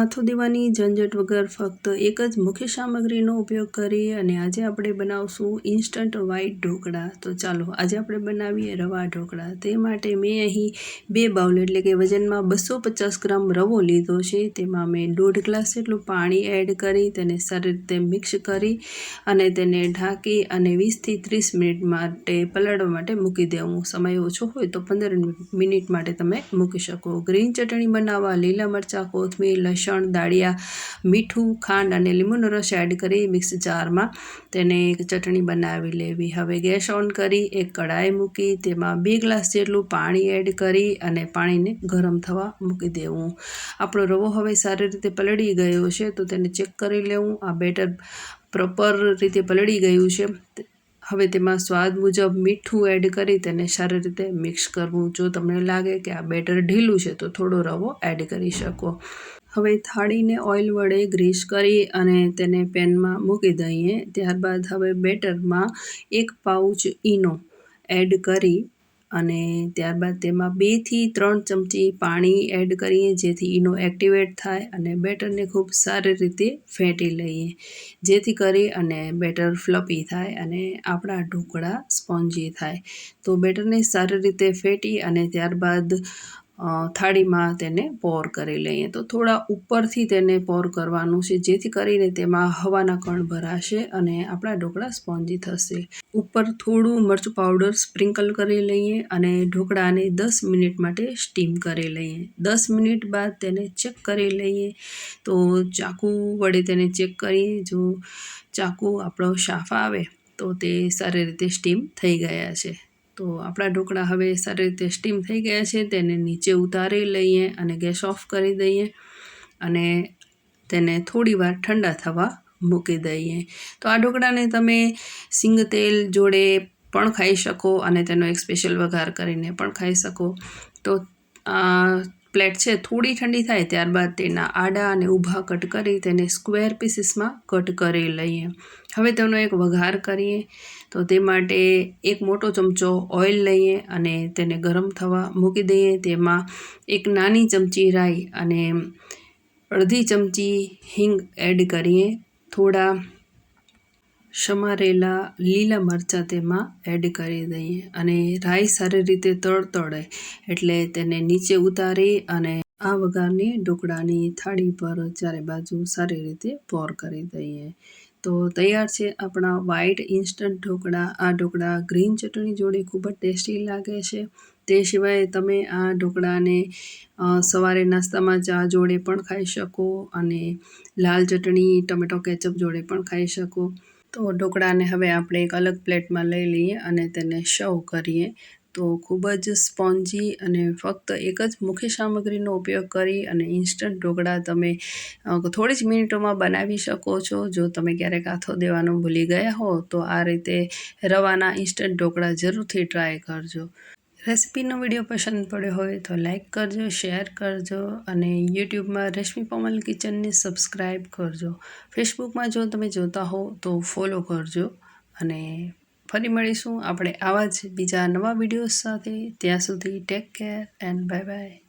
આથો દેવાની ઝંઝટ વગર ફક્ત એક જ મુખ્ય સામગ્રીનો ઉપયોગ કરી અને આજે આપણે બનાવશું ઇન્સ્ટન્ટ વ્હાઈટ ઢોકળા. તો ચાલો, આજે આપણે બનાવીએ રવા ઢોકળા. તે માટે મેં અહીં બે બાઉલ એટલે કે વજનમાં બસો પચાસ ગ્રામ રવો લીધો છે. તેમાં મેં દોઢ ગ્લાસ જેટલું પાણી એડ કરી, તેને સારી રીતે મિક્સ કરી અને તેને ઢાંકી અને વીસથી ત્રીસ મિનિટ માટે પલાળવા માટે મૂકી દેવું. સમય ઓછો હોય તો પંદર મિનિટ માટે તમે મૂકી શકો. ગ્રીન ચટણી બનાવવા લીલા મરચાં, કોથમીર, લસણ લસણ દાળિયા, મીઠું, ખાંડ અને લીંબુનો રસ એડ કરી મિક્સ જારમાં તેને એક ચટણી બનાવી લેવી. હવે ગેસ ઓન કરી એક કડાઈ મૂકી, તેમાં બે ગ્લાસ જેટલું પાણી એડ કરી અને પાણીને ગરમ થવા મૂકી દેવું. આપણો રવો હવે સારી રીતે પલળી ગયો છે, તો તેને ચેક કરી લેવું. આ બેટર પ્રોપર રીતે પલળી ગયું છે. હવે તેમાં સ્વાદ મુજબ મીઠું એડ કરી તેને સારી રીતે મિક્સ કરવું. જો તમને લાગે કે આ બેટર ઢીલું છે, તો થોડો રવો એડ કરી શકો. હવે થાળીને ઓઇલ વડે ગ્રીસ કરી અને તેને પેનમાં મૂકી દઈએ. ત્યારબાદ હવે બેટરમાં એક પાઉચ ઈનો એડ કરી અને ત્યારબાદ તેમાં બેથી ત્રણ ચમચી પાણી એડ કરીએ, જેથી ઈનો એક્ટિવેટ થાય અને બેટરને ખૂબ સારી રીતે ફેંટી લઈએ, જેથી કરી અને બેટર ફ્લપી થાય અને આપણા ઢોકળા સ્પોન્જી થાય. તો બેટરને સારી રીતે ફેટી અને ત્યારબાદ થાળીમાં તેને પોર કરી લઈએ. તો થોડા ઉપરથી તેને પોર કરવાનું છે, જેથી કરીને તેમાં હવાના કણ ભરાશે અને આપણા ઢોકળા સ્પોન્જી થશે. ઉપર થોડું મરચું પાવડર સ્પ્રિંકલ કરી લઈએ અને ઢોકળાને દસ મિનિટ માટે સ્ટીમ કરી લઈએ. દસ મિનિટ બાદ તેને ચેક કરી લઈએ. તો ચાકુ વડે તેને ચેક કરીએ, જો ચાકુ આપણો સાફ આવે, તો તે સારી રીતે સ્ટીમ થઈ ગયા છે. તો આપણા ઢોકળા હવે સારી રીતે સ્ટીમ થઈ ગયા છે તેને નીચે ઉતારી લઈએ અને ગેસ ઓફ કરી દઈએ અને તેને થોડી વાર ઠંડા થવા મૂકી દઈએ. તો આ ઢોકળાને તમે સિંગ તેલ જોડે પણ ખાઈ શકો અને તેનો એક સ્પેશિયલ વઘાર કરીને પણ ખાઈ શકો. તો પ્લેટ છે, થોડી ઠંડી થાય ત્યારબાદ તેના આડા અને ઊભા કટ કરી તેને સ્ક્વેર પીસીસમાં કટ કરી લઈએ. હવે તેનો એક વઘાર કરીએ. તો તે માટે એક મોટો ચમચો ઓઇલ લઈએ અને તેને ગરમ થવા મૂકી દઈએ. તેમાં એક નાની ચમચી રાઈ અને અડધી ચમચી હિંગ એડ કરીએ. થોડા સમારેલા લીલા મરચાં તેમાં એડ કરી દઈએ અને રાઈ સારી રીતે તળતળે એટલે તેને નીચે ઉતારી અને આ વઘારની ઢોકળાની થાળી પર ચારે બાજુ સારી રીતે પોર કરી દઈએ. તો તૈયાર છે આપણા વ્હાઈટ ઇન્સ્ટન્ટ ઢોકળા. આ ઢોકળા ગ્રીન ચટણી જોડે ખૂબ જ ટેસ્ટી લાગે છે. તે સિવાય તમે આ ઢોકળાને સવારે નાસ્તામાં ચા જોડે પણ ખાઈ શકો અને લાલ ચટણી, ટમેટો, કેચઅપ જોડે પણ ખાઈ શકો. તો ઢોકળાને હવે આપણે એક અલગ પ્લેટમાં લઈ લઈએ અને તેને સર્વ કરીએ. તો ખૂબ જ સ્પોન્જી અને ફક્ત એક જ મુખ્ય સામગ્રીનો ઉપયોગ કરી અને ઇન્સ્ટન્ટ ઢોકળા તમે થોડી જ મિનિટોમાં બનાવી શકો છો. જો તમે ક્યારેક આથો દેવાનું ભૂલી ગયા હો, તો આ રીતે રવાના ઇન્સ્ટન્ટ ઢોકળા જરૂરથી ટ્રાય કરજો. રેસિપીનો વીડિયો પસંદ પડ્યો હોય તો લાઇક કરજો, શેર કરજો અને યુટ્યુબમાં રેશમી પમલ કિચનને સબસ્ક્રાઈબ કરજો. ફેસબુકમાં જો તમે જોતા હો તો ફોલો કરજો અને ફરી મળીશું. આપણે આવા જ બીજા નવા વિડીયોઝ સાથે. ત્યાં સુધી take care and bye bye.